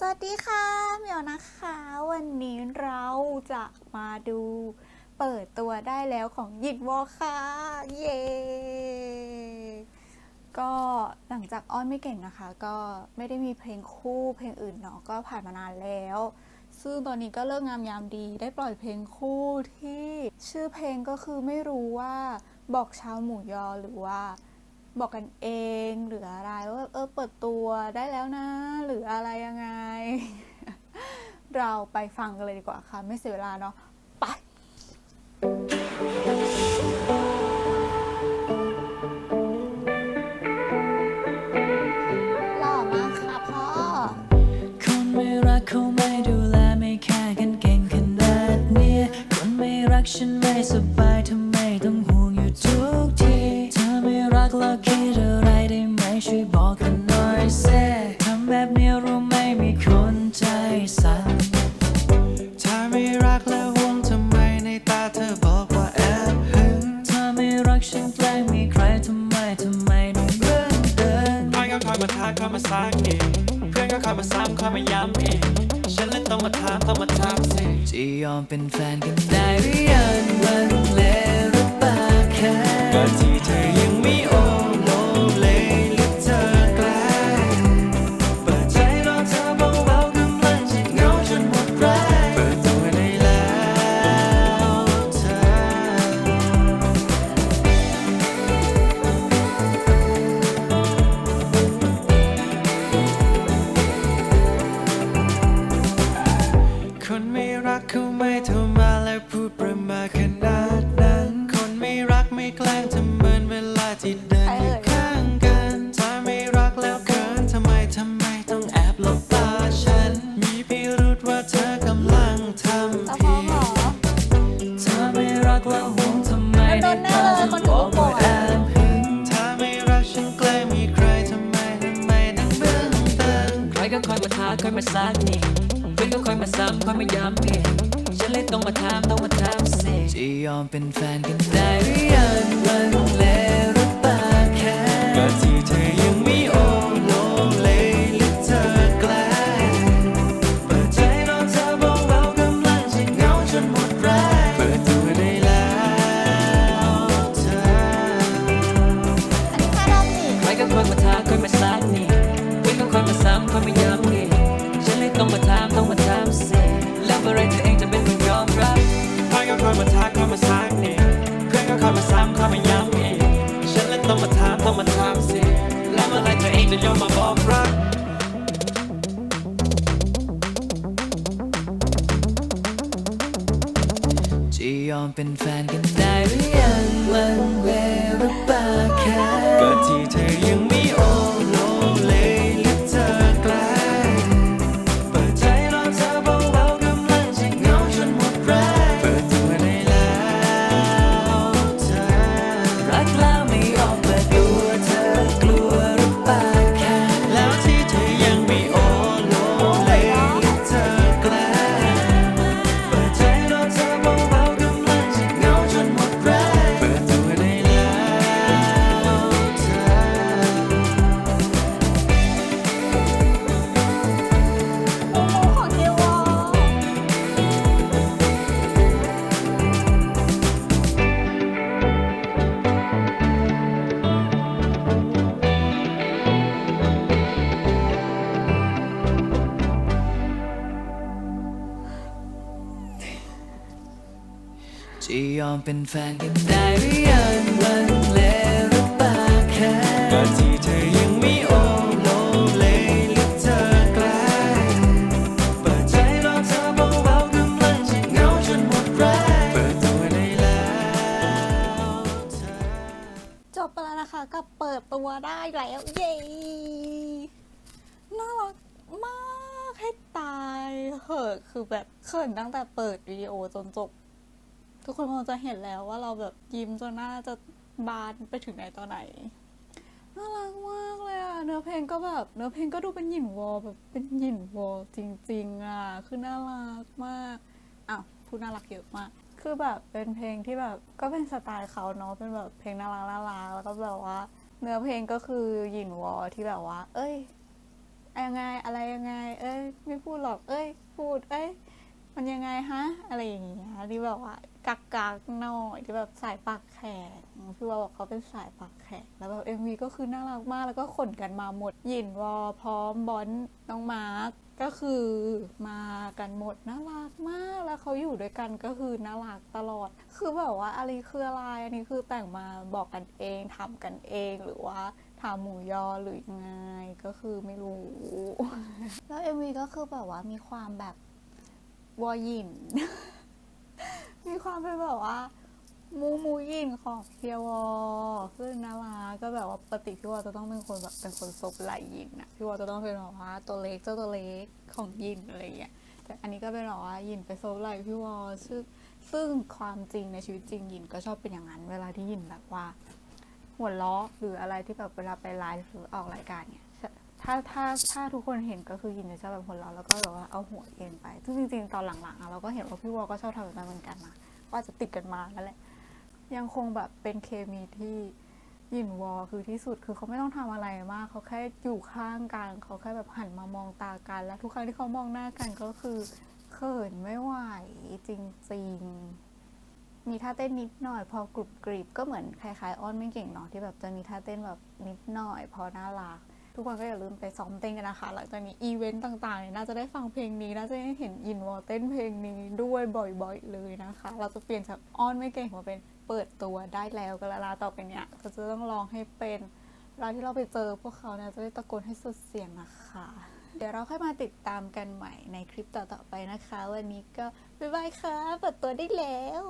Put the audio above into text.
สวัสดีค่ะเหมียวนะคะ วันนี้เราจะมาดูเปิดตัวได้แล้วของยินวอค่ะเย้ก็หลังจากอ้อนไม่เก่งนะคะ ก็ไม่ได้มีเพลงคู่เพลงอื่นเนาะก็ผ่านมานานแล้ว ซึ่งตอนนี้ก็เลิกงามยามดีได้ปล่อยเพลงคู่ที่ชื่อเพลงก็คือไม่รู้ว่าบอกชาวหมู่ยอหรือว่า บอกกันเองหรืออะไรว่าเออเปิดตัวได้แล้วนะ หรืออะไรยังไง เราไปฟังกันเลยดีกว่าค่ะ ไม่เสียเวลาเนาะ จะยอมเป็นแฟนกันได้หรือยังลังเลหรือปล่าแค่ คอยมาท้าคยมาซักนี่เพื่อนก็คอยมาซ้ำคอยมาย้ำอีกฉันเลยต้องมาถามต้องมาถามสิจะยอมเป็นแฟนกันได้หรือยัง จะยอมเป็นแฟนกันได้หรือยังลังเลหรือเปล่าแค่ก็ที่เธอยังไม่โอ อมเป็นแฟนกันได้หรือยังลังเลหรือปล่าแค่ก็ที่เธอยังไม่โอโลเลหรือเธอแกล้เปิดใจรอเธอเบาๆกำลังจะเหงาจนหมดแรงเปิดตัวได้แล้วเธอ จบไปแล้วนะคะกับเปิดตัวได้แล้วเย้น่ารักมากให้ตายเหอะคือแบบเขินตั้งแต่เปิดวิดีโอจนจบ ทุกคนคงจะเห็นแล้วว่าเราแบบยิ้มจนหน้าจะบานไปถึงไหนตอนไหนน่ารักมากเลยอะเนื้อเพลงก็แบบเนื้อเพลงก็ดูเป็นหยินวอลแบบเป็นหยินวอลจริงๆอะคือน่ารักมากอ้าวพูดน่ารักเยอะมากคือแบบเป็นเพลงที่แบบก็เป็นสไตล์เขาเนาะเป็นแบบเพลงน่ารักน่ารักแล้วก็แบบว่า เนื้อเพลงก็คือหยินวอลที่แบบว่า เอ้ยยังไงอะไรยังไง เอ้ย ไม่พูดหรอก เอ้ย พูด เอ้ย มันยังไงฮะ อะไรอย่างเงี้ยที่แบบว่า กักกักๆหน่อยที่แบบสายปากแขกพี่ว่าบอกเขาเป็นสายปากแขกแล้วแบบเอ็มวีก็คือน่ารักมากแล้วก็ขนกันมาหมดยินวอพร้อมบอนน้องมาร์กก็คือมากันหมดน่ารักมากแล้วเขาอยู่ด้วยกันก็คือน่ารักตลอด คือแบบว่าอะไรคืออะไรอันนี้คือแต่งมาบอกกันเองทำกันเองหรือว่าทำหมูยอหรือยังไงก็คือไม่รู้ แล้ว MV ก็คือแบบว่ามีความแบบวอยิน มีความเป็นแบบว่า มูมูยินของเพียวอคือนาราก็แบบว่าปกติพี่วอจะต้องเป็นคนแบบเป็นคนซบไหลยินนะพี่วอจะต้องเป็นแบบว่าตัวเล็กเจ้าตัวเล็กของยินอะไรอย่างเงี้ยแต่อันนี้ก็เป็นแบบว่ายินไปซบไหลพี่วอซึ่งซึ่งความจริงในชีวิตจริงยินก็ชอบเป็นอย่างนั้น เวลาที่ยินแบบว่าหัวเราะหรืออะไรที่แบบเวลาไปไลฟ์หรือออกรายการเนี่ย ถ้าถ้าถ้าทุกคนเห็นก็คือยินจะชอบแบบหัวเราแล้วก็แบบว่าเอาหัวเอ็นไปซึ่งจริงๆตอนหลังๆอะเราก็เห็นว่าพี่วอก็ชอบทำแบบนั้นเหมือนกันนะก็อาจะติดกันมานั่นแหละ ยังคงแบบเป็นเคมีที่ยินวอคือที่สุดคือเขาไม่ต้องทำอะไรมากเขาแค่อยู่ข้างกันเขาแค่แบบหันมามองตากัน แล้วทุกครั้งที่เขามองหน้ากันก็คือเขินไม่ไหวจริงๆ มีท่าเต้นนิดหน่อย พอกรุบกริบก็เหมือนคล้ายๆ อ้อนไม่เก่งเนาะที่แบบจะมีท่าเต้นแบบนิดหน่อย พอน่ารัก ทุกคนก็อย่าลืมไปซ้อมเต้นกันนะคะ หลังจากนี้อีเวนต์ต่างๆเนี่ยน่าจะได้ฟังเพลงนี้น่าจะได้เห็นยินวอเต้นเพลงนี้ด้วยบ่อยๆเลยนะคะ เราจะเปลี่ยนจากอ้อนไม่เก่งมาเป็นเปิดตัวได้แล้วกันแล้วล่ะต่อไปเนี่ยเราจะต้องลองให้เป็นเวลาที่เราไปเจอพวกเขาเนี่ยจะได้ตะโกนให้สุดเสียงนะคะ เดี๋ยวเราค่อยมาติดตามกันใหม่ในคลิปต่อๆไปนะคะ วันนี้ก็บ๊ายบายค่ะเปิดตัวได้แล้ว